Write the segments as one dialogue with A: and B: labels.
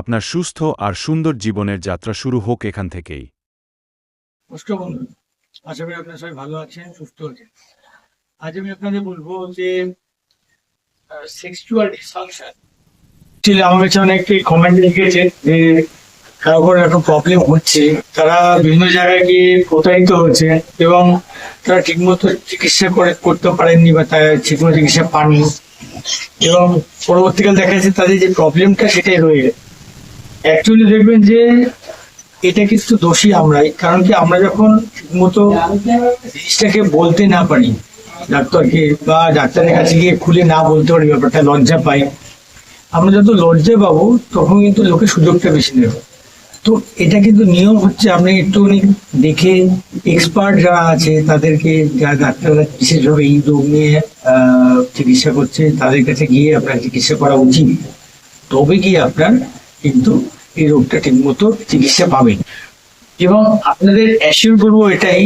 A: আপনার সুস্থ আর সুন্দর জীবনের যাত্রা শুরু হোক এখান থেকেই।
B: আশা করি আপনারা সবাই ভালো আছেন, সুস্থ আছেন। আজ আমি আপনাদের বলব যে সেক্সুয়াল কমেন্ট যে প্রবলেম হচ্ছে, তারা বিভিন্ন জায়গায় গিয়ে প্রতারিত হচ্ছে এবং তারা ঠিকমতো চিকিৎসা করে, করতে পারেননি বা তারা ঠিকমতো চিকিৎসা পাননি। এবং পরবর্তীকালে দেখা যাচ্ছে তাদের যে প্রবলেমটা সেটাই রয়ে গেছে। অ্যাকচুয়ালি দেখবেন যে এটা কিন্তু দোষী আমরাই, কারণ কি আমরা যখন ঠিকমতো জিনিসটাকে বলতে না পারি, ডাক্তারকে বা ডাক্তারের কাছে গিয়ে খুলে না বলতে পারি, ব্যাপারটা লজ্জা পাই, আমরা যত লজ্জা পাবো তখন কিন্তু লোকে সুযোগটা বেশি নেবে। তো এটা কিন্তু নিয়ম হচ্ছে, আপনি একটুখানি দেখে এক্সপার্ট যারা আছে, তাদেরকে যারা ডাক্তাররা বিশেষভাবে এই রোগ নিয়ে চিকিৎসা করছে, তাদের কাছে গিয়ে আপনার চিকিৎসা করা উচিত। তবে গিয়ে আপনার কিন্তু এই রোগটা ঠিকমতো চিকিৎসা পাবেন। এবং আপনাদের অ্যাসিওর করব এটাই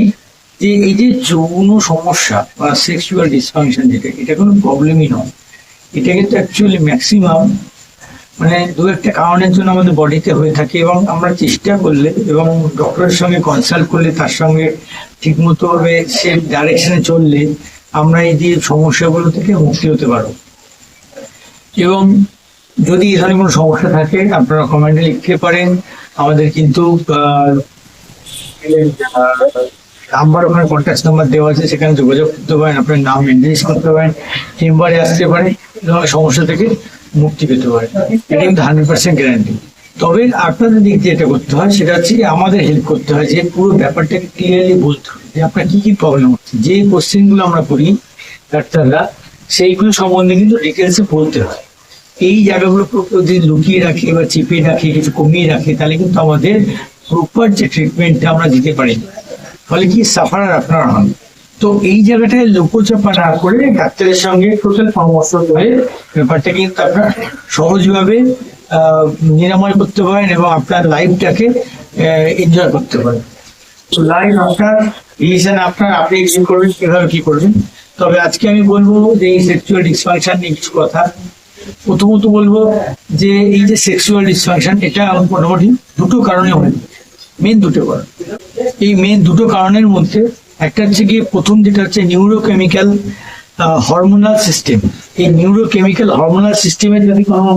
B: যে এই যে যৌন সমস্যা বা সেক্সুয়াল ডিসফাংশন যেটা, এটা কোনো প্রবলেমই নয়। এটা কিন্তু অ্যাকচুয়ালি ম্যাক্সিমাম মানে দু একটা কারণের জন্য আমাদের বডিতে হয়ে থাকে এবং আমরা চেষ্টা করলে এবং ডক্টরের সঙ্গে কনসাল্ট করলে তার সঙ্গে ঠিকমতো ভাবে সে ডাইরেকশনে চললে আমরা এই যে সমস্যাগুলো থেকে মুক্তি হতে পারব। এবং যদি এখানে কোনো সমস্যা থাকে, আপনারা কমেন্টে লিখতে পারেন। আমাদের কিন্তু নাম্বার ওখানে কন্ট্যাক্ট নাম্বার দেওয়া আছে, সেখানে যোগাযোগ করতে পারেন, আপনার নাম মেনটেন্স করতে পারেন চেম্বারে আসতে পারেন সমস্যা থেকে মুক্তি পেতে পারেন। এটা কিন্তু হান্ড্রেড পার্সেন্ট গ্যারান্টি তবে আপনাদের দিক দিয়ে এটা করতে হয়, সেটা হচ্ছে আমাদের হেল্প করতে হয় যে পুরো ব্যাপারটাকে ক্লিয়ারলি বলতে হবে যে আপনার কি কি প্রবলেম হচ্ছে। যে কোশ্চেনগুলো আমরা করি, ডাক্তাররা, সেইগুলো সম্বন্ধে কিন্তু ডিটেলসে বলতে হয়। এই জায়গাগুলো যদি লুকিয়ে রাখে বা চেপে রাখে, কিছু কমিয়ে রাখে, তাহলে কিন্তু আমাদের প্রপার যে ট্রিটমেন্টটা আমরা দিতে পারি। ফলে কি সাফারার আপনারা হন। তো এই জায়গাটায় লোকচাপা না করে ডাক্তারের সঙ্গে টোটাল পরামর্শ করে ব্যাপারটা কিন্তু আপনার সহজভাবে নিরাময় করতে পারেন এবং আপনার লাইফটাকে এনজয় করতে পারেন। তো লাইফ আপনার রিলেশন আপনার, আপনি কি করবেন কীভাবে কি করবেন। তবে আজকে আমি বলব যে সেক্সুয়াল ডিসফাংশন নিয়ে কিছু কথা। প্রথমত বলব যে এই যে সেক্সুয়াল ডিসফাংশন এটা মোটামুটি দুটো কারণে হয়। মেন দুটো কারণ। এই মেন দুটো কারণের মধ্যে একটা হচ্ছে গিয়ে প্রথম যেটা হচ্ছে নিউরোকেমিক্যাল হরমোনাল সিস্টেম এই নিউরোকেমিক্যাল হরমোনাল সিস্টেমের যদি কোনো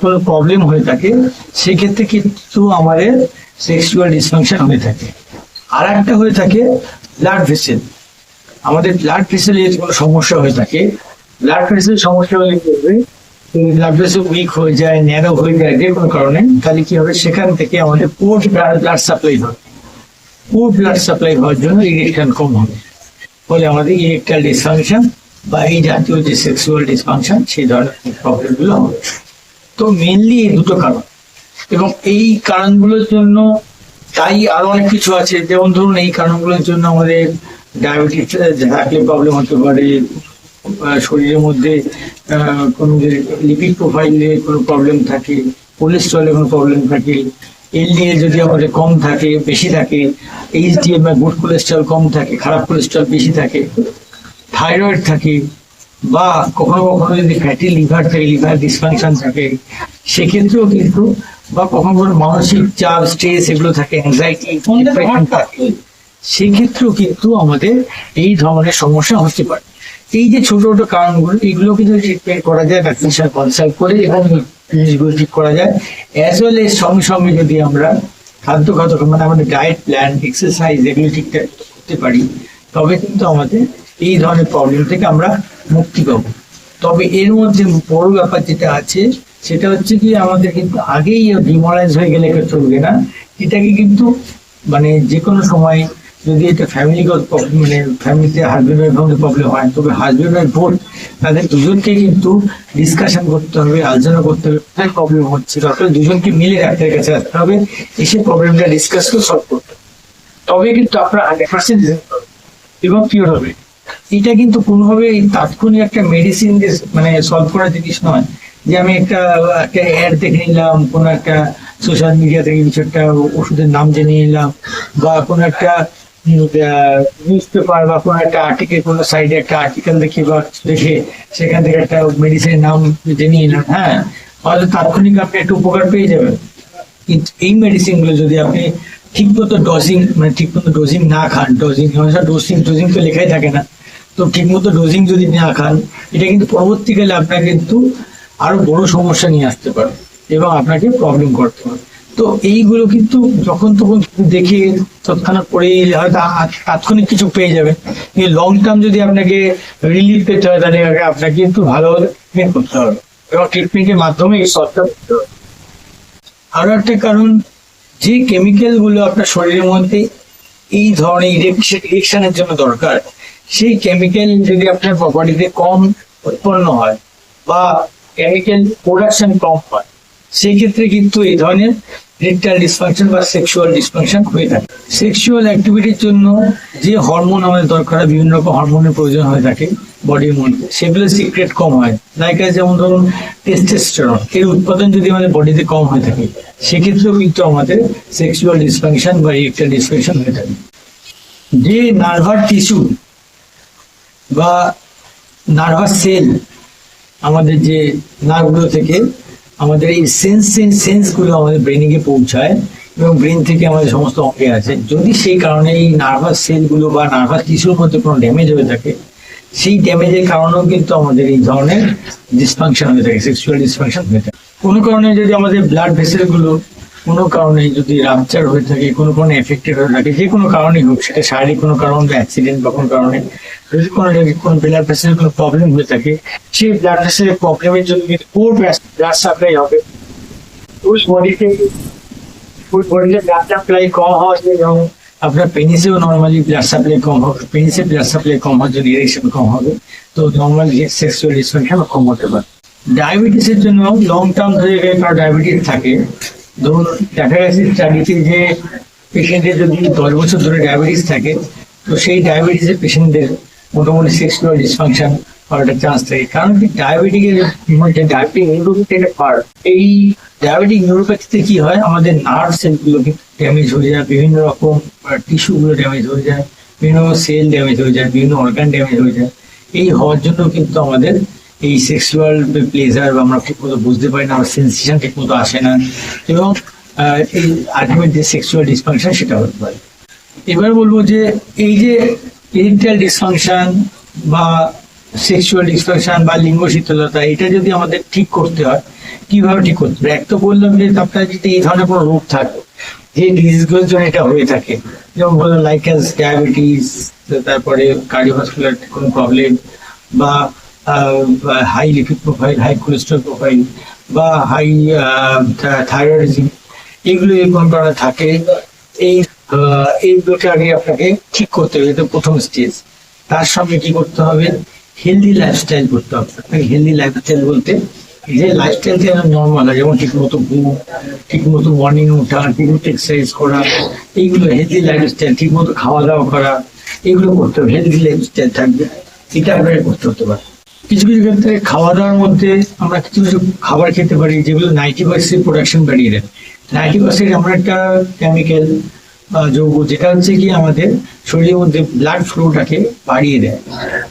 B: কোনো প্রবলেম হয়ে থাকে, সেক্ষেত্রে কিন্তু আমাদের সেক্সুয়াল ডিসফাংশন হয়ে থাকে। আর একটা হয়ে থাকে ব্লাড ভেসেল আমাদের ব্লাড ভেসেলের কোনো সমস্যা হয়ে থাকে ব্লাড ভেসেল সমস্যা কি হবে ব্লাড ভেসেল উইক হয়ে যায় ন্যারো হয়ে যায়, যে কোনো কারণে, তাহলে কি হবে? সেখান থেকে আমাদের পোর ব্লাড সাপ্লাই হবে। পোর ব্লাড সাপ্লাই হওয়ার জন্য ইরিটেশন কম হবে। ফলে আমাদের ইরেকটাল ডিসফাংশন বা এই জাতীয় যে সেক্সুয়াল ডিসফাংশন সেই ধরনের প্রবলেমগুলো হবে। তো মেনলি এই দুটো কারণ। এবং এই কারণগুলোর জন্য তাই আরও অনেক কিছু আছে। যেমন ধরুন, এই কারণগুলোর জন্য আমাদের ডায়াবেটিস থাকলে প্রবলেম হতে পারে শরীরের মধ্যে আহ, কোনো লিপিড প্রোফাইলে কোনো প্রবলেম থাকে কোলেস্ট্রলে কোনো প্রবলেম থাকে এলডিএল যদি আমাদের কম থাকে বেশি থাকে এইচডিএল বা গুড কোলেস্ট্রল কম থাকে খারাপ কোলেস্ট্রল বেশি থাকে থাইরয়েড থাকে বা কখনো কখনো যদি ফ্যাটি লিভার থাকে লিভার ডিসফাংশন থাকে সেক্ষেত্রেও কিন্তু বা কখনো কখনো মানসিক চাপ স্ট্রেস এগুলো থাকে অ্যাংজাইটি থাকে সেক্ষেত্রেও কিন্তু আমাদের এই ধরনের সমস্যা হতে পারে। এই যে ছোট ছোট কারণগুলো এগুলোকে যদি ট্রিটমেন্ট করা যায় সাথে কনসাল্ট করে এবং জিনিসগুলো ঠিক করা যায়। অ্যাজ ওয়েল এর সঙ্গে সঙ্গে যদি আমরা খাদ্যগত মানে আমাদের ডায়েট প্ল্যান এক্সারসাইজ এগুলো ঠিকঠাক করতে পারি, তবে কিন্তু আমাদের এই ধরনের প্রবলেম থেকে আমরা মুক্তি পাবো। তবে এর মধ্যে বড় ব্যাপার যেটা আছে, সেটা হচ্ছে কি, আমাদের কিন্তু আগেই ডিমোরাইজ হয়ে গেলে চলবে না। এটাকে কিন্তু মানে যে কোনো সময় যদি এটা ফ্যামিলিগত প্রবলেম মানে ফ্যামিলিতে হাজবেন্ড ওয়াইফ মধ্যে প্রবলেম হয়, তবে হাজবেন্ড ওয়াইফ বোধ তাদের দুজনকে কিন্তু ডিসকাশন করতে হবে, আলোচনা করতে হবে, কোথায় প্রবলেম হচ্ছে, তারপরে দুজনকে মিলে ডাক্তারের কাছে আসতে হবে, এসে প্রবলেমটা ডিসকাস করে সলভ করতে তবে কিন্তু আপনার হান্ড্রেড পার্সেন্ট এবং কিওর হবে। এটা কিন্তু কোনোভাবে তাৎক্ষণিক একটা মেডিসিন মানে সলভ করার জিনিস নয়, যে আমি একটা একটা অ্যাড দেখে নিলাম, কোনো একটা সোশ্যাল মিডিয়া থেকে কিছু একটা ওষুধের নাম জেনে নিলাম, বা কোনো একটা নিউজ পেপার বা কোনো একটা আর্টিকেল কোনো সাইডে একটা আর্টিকেল দেখি বা দেখে সেখান থেকে একটা নাম জেনে নিলাম হ্যাঁ? হয়তো তাৎক্ষণিক আপনি উপকার পেয়ে যাবেন। কিন্তু এই যদি আপনি ঠিক মতো ডোজিং মানে ঠিক মতো ডোজিং না খান ডোজিং ডোজিং ডোজিং তো লেখাই থাকে না, তো ঠিক মতো ডোজিং যদি না খান, এটা কিন্তু পরবর্তীকালে আপনার কিন্তু আরও বড় সমস্যা নিয়ে আসতে পারে এবং আপনাকে প্রবলেম করতে পারে। তো এইগুলো কিন্তু যখন তখন দেখে তৎক্ষণাৎ পড়ে হয়তো তাৎক্ষণিক কিছু পেয়ে কিন্তু লং টার্ম যদি আপনাকে রিলিফ পেতে হয়, তাহলে আপনাকে ভালোভাবে ট্রিটমেন্ট করতে হবে। এবং ট্রিটমেন্টের মাধ্যমে এই সবটা আরও একটা কারণ, যে কেমিক্যালগুলো আপনার শরীরের মধ্যে এই ধরনের ইরেকশনের জন্য দরকার, সেই কেমিক্যাল যদি আপনার বডিতে কম উৎপন্ন হয় বা কেমিক্যাল প্রোডাকশন কম হয়, সেই ক্ষেত্রে কিন্তু এই ধরনের রেকটাল ডিসফাংশন বা সেক্সুয়াল ডিসফাংশন হয়ে থাকে। সেক্সুয়াল অ্যাক্টিভিটির জন্য যে হরমোন আমাদের দরকার হয়, বিভিন্ন রকম হরমোনের প্রয়োজন হয়ে থাকে বডির মধ্যে। সেগুলো সিক্রেট কম হয়। লাইক যেমন ধরুন টেস্টেস্টেরন এর উৎপাদন যদি আমাদের বডিতে কম হয়ে থাকে, সেক্ষেত্রেও কিন্তু আমাদের সেক্সুয়াল ডিসফাংশন বা রেকটাল ডিসফাংশন হয়ে থাকে। যে নার্ভার টিস্যু বা নার্ভাস সেল আমাদের যে নার্ভগুলো থেকে আমাদের এই সেন্স সেন্সগুলো আমাদের ব্রেনে পৌঁছায় এবং ব্রেন থেকে আমাদের সমস্ত অঙ্গে আছে। যদি সেই কারণে এই নার্ভাস সেলগুলো বা নার্ভাস টিস্যুর মধ্যে কোনো ড্যামেজ হয়ে থাকে, সেই ড্যামেজের কারণেও কিন্তু আমাদের এই ধরনের ডিসফাংশন হয়ে থাকে সেক্সুয়াল ডিসফাংশন হয়ে থাকে। কোনো কারণে যদি আমাদের ব্লাড ভেসেলগুলো কোনো কারণে যদি রাপচার হয়ে থাকে, কোনো কারণে এফেক্টেড হয়ে থাকে, যে কোনো কারণেই হোক, সেটা শারীরিক কোনো কারণ বা অ্যাক্সিডেন্ট বা কোনো কারণে, যদি কোনো কোনো ব্লাড ভেসেলের কোনো প্রবলেম হয়ে থাকে, সেই ব্লাড ভেসেলের প্রবলেমের জন্য কিন্তু পোর ব্লাড সাপ্লাই হবে। ফুল বডিতে ফুল বডিতে ব্লাড সাপ্লাই কম হওয়া এবং আপনার পেনিসেও নর্মালি ব্লাড সাপ্লাই কম হবে। পেনিসে ব্লাড সাপ্লাই কম হওয়ার জন্য ইরেকশন কম হবে। তো নর্মালি সেক্সুয়াল ডিসফাংশন কম হতে পারে। ডায়াবেটিসের জন্য লং টার্ম ধরে কারও ডায়াবেটিস থাকে ধরুন দেখা গেছে স্টাডিতে যে পেশেন্টের যদি দশ বছর ধরে ডায়াবেটিস থাকে, তো সেই ডায়াবেটিসের পেশেন্টদের মোটামুটি সেক্সুয়াল ডিসফাংশন হওয়ার একটা চান্স থাকে। কারণ কি ডায়াবেটিকের ডায়াবেটিক নিউরোপ্যাথি একটা পার্ট এই ডায়াবেটিক নিউরোপ্যাথিতে কি হয়? আমাদের নার্ভ সেলগুলো ড্যামেজ হয়ে যায়, বিভিন্ন রকম টিস্যু গুলো ড্যামেজ হয়ে যায়, বিভিন্ন সেল ড্যামেজ হয়ে যায়, বিভিন্ন অর্গান ড্যামেজ হয়ে যায়। এই হওয়ার জন্য কিন্তু আমাদের এই সেক্সুয়াল প্লেজার আমরা ঠিক মতো বুঝতে পারি না, আমার সেন্সেশন ঠিক মতো আসে না এবং এই আলটিমেট যে সেক্সুয়াল ডিসফাংশন সেটা হতে পারে। এবার বলব যে এই যে ইরেকটাইল ডিসফাংশন বা সেক্সুয়াল ডিসফাংশন বা লিঙ্গ শীতলতা, এটা যদি আমাদের ঠিক করতে হয়, কীভাবে ঠিক করতে হবে? এক তো বললাম যে আপনার যদি এই ধরনের কোনো রোগ থাকে, যে ডিজিজগুলোর জন্য এটা হয়ে থাকে, যেমন বললাম লাইকাস ডায়াবেটিস তারপরে কার্ডিওভাস্কুলার কোনো প্রবলেম বা high lipid profile high cholesterol profile বা হাই থাইরয়েডিজম এগুলো এরকম কারণে থাকে। এই এইগুলোকে আগে আপনাকে ঠিক করতে হবে এটা প্রথম স্টেজ তার সঙ্গে কি করতে হবে? হেলদি লাইফস্টাইল করতে হবে। আপনাকে হেলদি লাইফস্টাইল বলতে, যে লাইফস্টাইল যেন নর্মাল হয়, যেমন ঠিক মতো ঘুম ঠিক মতো মর্নিং ওঠা ঠিক মতো এক্সারসাইজ করা, এইগুলো হেলদি লাইফস্টাইল ঠিক মতো খাওয়া দাওয়া করা, এগুলো করতে হবে। হেলদি লাইফস্টাইল থাকবে। এটা আপনাকে করতে হতে পারে। কিছু কিছু ক্ষেত্রে খাওয়া দাওয়ার মধ্যে আমরা কিছু কিছু খাবার খেতে পারি, যেগুলো নাইনটি পার্সেন্ট প্রোডাকশন বাড়িয়ে দেয়। নাইনটি পার্সেন্ট এমন একটা কেমিক্যাল যৌগ, যেটা হচ্ছে কি আমাদের শরীরের মধ্যে ব্লাড ফ্লোটাকে বাড়িয়ে দেয়।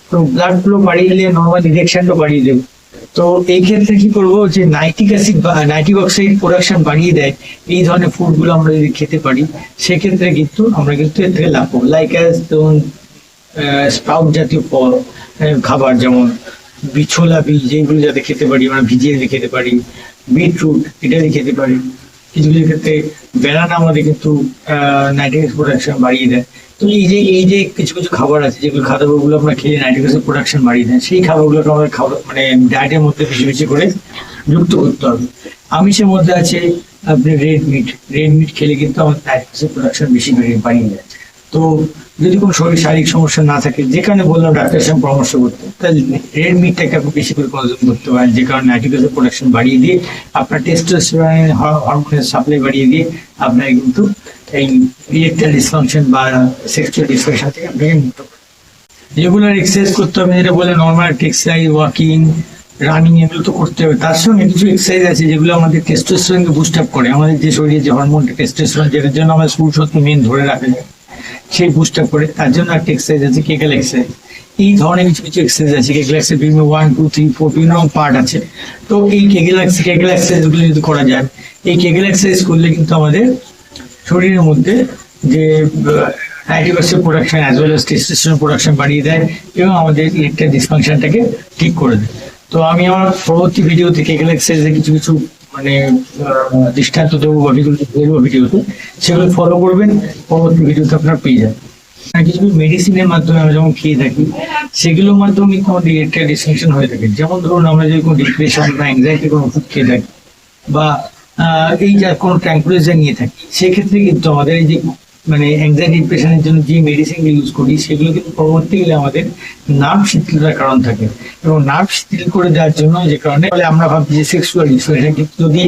B: তো ব্লাড ফ্লো বাড়িয়ে দিলে নর্মাল ইনজেকশনটা বাড়িয়ে দেবে। তো এই ক্ষেত্রে কি করব যে নাইট্রিক অ্যাসিড বা নাইট্রিক অক্সাইড প্রোডাকশন বাড়িয়ে দেয়, এই ধরনের ফুডগুলো আমরা যদি খেতে পারি, সেক্ষেত্রে কিন্তু আমরা কিন্তু এর থেকে লাভ পাবো। লাইক অ্যাজ ধরুন স্প্রাউট জাতীয় ফল খাবার যেমন বি- ছোলা বীজ যেগুলো যাতে খেতে পারি, আমরা ভিজিয়ে রেখে খেতে পারি, বিটরুট, এটা দিয়ে খেতে পারি। কিছু কিছু ক্ষেত্রে বেলানা আমাদের কিন্তু নাইট্রিক প্রোডাকশন বাড়িয়ে দেয়। তো এই যে এই যে কিছু কিছু খাবার আছে, যেগুলো খাবারগুলো আমরা খেলে নাইট্রিক প্রোডাকশন বাড়িয়ে দেয়, সেই খাবারগুলোকে আমাদের খাবার মানে ডায়েটের মধ্যে বেশি বেশি করে যুক্ত করতে হবে। আমিষের মধ্যে আছে আপনি রেড মিট রেড মিট খেলে কিন্তু আমাদের নাইট্রিক প্রোডাকশন বেশি বেড়ে- বাড়িয়ে দেয়। তো যদি কোনো শরীর শারীরিক সমস্যা না থাকে, যে কারণে বললাম ডাক্তারের সঙ্গে পরামর্শ করতে তাহলে রেড মিটটাকে আপনি বেশি করে কনজিউম করতে পারেন, যে কারণে নাইট্রিক প্রোডাকশন বাড়িয়ে দিয়ে আপনার টেস্টোস্টেরনের হরমোনের সাপ্লাই বাড়িয়ে দিয়ে আপনার কিন্তু এই ইরেকটাইল ডিসফাংশন বা সেক্সুয়াল ডিসফাংশন থেকে আপনাকে মুক্ত রেগুলার এক্সারসাইজ করতে হবে, যেটা বলে নর্মাল এক্সারসাইজ ওয়াকিং, রানিং, এগুলো তো করতে হবে। তার সঙ্গে কিছু এক্সারসাইজ আছে, যেগুলো আমাদের টেস্টোস্টেরনকে বুস্ট আপ করে। আমাদের যে শরীরে যে হরমোনটা টেস্টোস্টেরন যেটার জন্য আমাদের শক্তি মেন ধরে রাখে যায় সেই বুস্ট আপ করে, তার জন্য একটা এক্সারসাইজ আছে কেকেল এক্সারসাইজ এই ধরনের কিছু কিছু এক্সারসাইজ আছে কেগেল এক্সারসাইজ বিভিন্ন ওয়ান টু থ্রি ফোর বিভিন্ন রকম পার্ট আছে। তো এই কেগেল কেগেল এক্সারসাইজগুলো যদি করা যায়, এই কেগেল এক্সারসাইজ করলে কিন্তু আমাদের শরীরের মধ্যে যে percent production as well testosterone production বাড়িয়ে দেয় এবং আমাদের ইলেকট্রিক ডিসফাংশনটাকে ঠিক করে দেয়। তো আমি আমার পরবর্তী ভিডিওতে কেগেল এক্সারসাইজে কিছু কিছু মানে দৃষ্টান্ত দেবো বা ভিডিও, দেবো ভিডিওতে, সেগুলো ফলো করবেন, পরবর্তী ভিডিওতে আপনারা পেয়ে যাবেন। কিছু মেডিসিনের মাধ্যমে আমরা যেমন খেয়ে থাকি, সেগুলোর মাধ্যমে কোনো আমাদের ডিসকাশন হয়ে থাকে। যেমন ধরুন, আমরা যদি কোনো ডিপ্রেশন বা অ্যাংজাইটি কোনো ওষুধ খেয়ে থাকি, বা এই যা কোনো ট্র্যাঙ্কুলাইজার নিয়ে থাকি, সেক্ষেত্রে কিন্তু আমাদের এই যে মানে অ্যাংজাইটি জন্য যে মেডিসিন ইউজ করি, সেগুলো কিন্তু আমাদের নার্ভ শিথিলতার কারণ থাকে। এবং নার্ভ শিথিল করে দেওয়ার জন্য যে কারণে ফলে আমরা ভাবছি যে সেক্সুয়াল কিন্তু যদি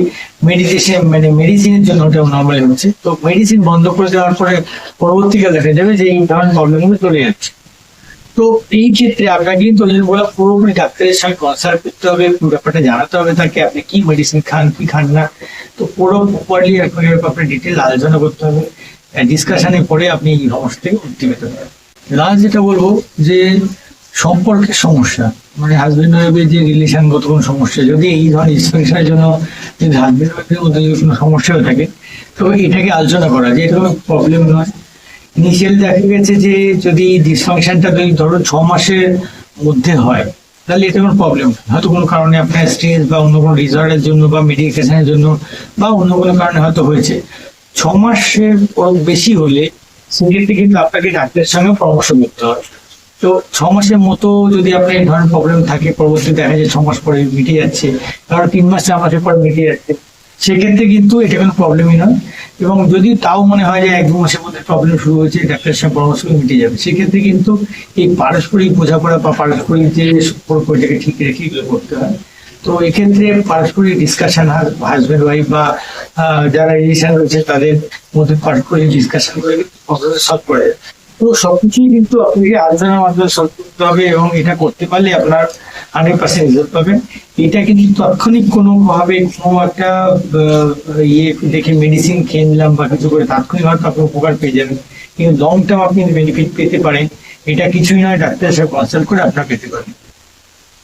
B: মেডিটেশন মানে মেডিসিনের জন্য ওটা নর্মালি হচ্ছে, তো মেডিসিন বন্ধ করে দেওয়ার পরে পরবর্তীকালে দেখা যাবে যে এই ধরনের প্রবলেমগুলো চলে যাচ্ছে। তো এই ক্ষেত্রে আপনাকে কিন্তু ওই বলা পুরোপুরি ডাক্তারের সঙ্গে কনসাল্ট করতে হবে ব্যাপারটা জানাতে হবে তাকে, আপনি কি মেডিসিন খান, কি খান না, তো পুরো প্রপারলি আপনার ডিটেল আলোচনা করতে হবে। ডিসকাশনের পরে আপনি এই সমস্যা থেকে মুক্তি লাস্ট যেটা বলব, যে সম্পর্কের সমস্যা মানে হাজবেন্ড ওয়াইফের যে রিলেশনগত কোনো সমস্যা, যদি এই ধরনের ডিসফাংশনের জন্য যদি হাজবেন্ড ওয়াইফের মধ্যে যদি কোনো সমস্যা হয়ে থাকে তো এটাকে আলোচনা করা, যে এটা প্রবলেম নয়। ইনিশিয়াল দেখা গেছে যে যদি ডিসফাংশনটা যদি ধরো ছ মাসের মধ্যে হয়, তাহলে এটা কোনো প্রবলেম হয়তো কোনো কারণে আপনার স্ট্রেস বা অন্য কোনো রিজার্টের জন্য বা মেডিকেশনের জন্য বা অন্য কোনো কারণে হয়তো হয়েছে। ছ মাসের বেশি হলে সেক্ষেত্রে কিন্তু আপনাকে ডাক্তারের সঙ্গে পরামর্শ করতে হবে। তো ছ মাসের মতো যদি আপনার এই ধরনের প্রবলেম থাকে পরবর্তী দেখা যায় ছ মাস পরে মিটে যাচ্ছে কারণ তিন মাস, চার মাসের পর মিটে যাচ্ছে, সেক্ষেত্রে কিন্তু এটা কোনো প্রবলেমই নয়। এবং যদি তাও মনে হয় যে এক দু মাসের মধ্যে প্রবলেম শুরু হয়েছে, ডাক্তারের সঙ্গে পরামর্শ মিটে যাবে। সেক্ষেত্রে কিন্তু এই পারস্পরিক বোঝাপড়া বা পারস্পরিক যে সম্পর্ক, এটাকে ঠিক রেখে করতে হয়। তো এক্ষেত্রে পারস্পরিক ডিসকাশন হাজব্যান্ড ওয়াইফ বা যারা রিলেশন রয়েছে, তাদের মধ্যে পারস্পরিক ডিসকাশন করে সলভ করে। তো সবকিছুই কিন্তু আপনাকে আলোচনার মাধ্যমে সলভ করতে হবে এবং এটা করতে পারলে আপনার হান্ড্রেড পার্সেন্ট রেজাল্ট পাবেন। এটা কিন্তু তাৎক্ষণিক কোনো ভাবে কোনো একটা ইয়ে দেখে মেডিসিন খেয়ে নিলাম বা কিছু করে তাৎক্ষণিক হয়তো আপনি উপকার পেয়ে যাবেন। কিন্তু লং টার্ম আপনি বেনিফিট পেতে পারেন। এটা কিছুই নয় ডাক্তারের সাথে কনসাল্ট করে আপনার পেতে পারেন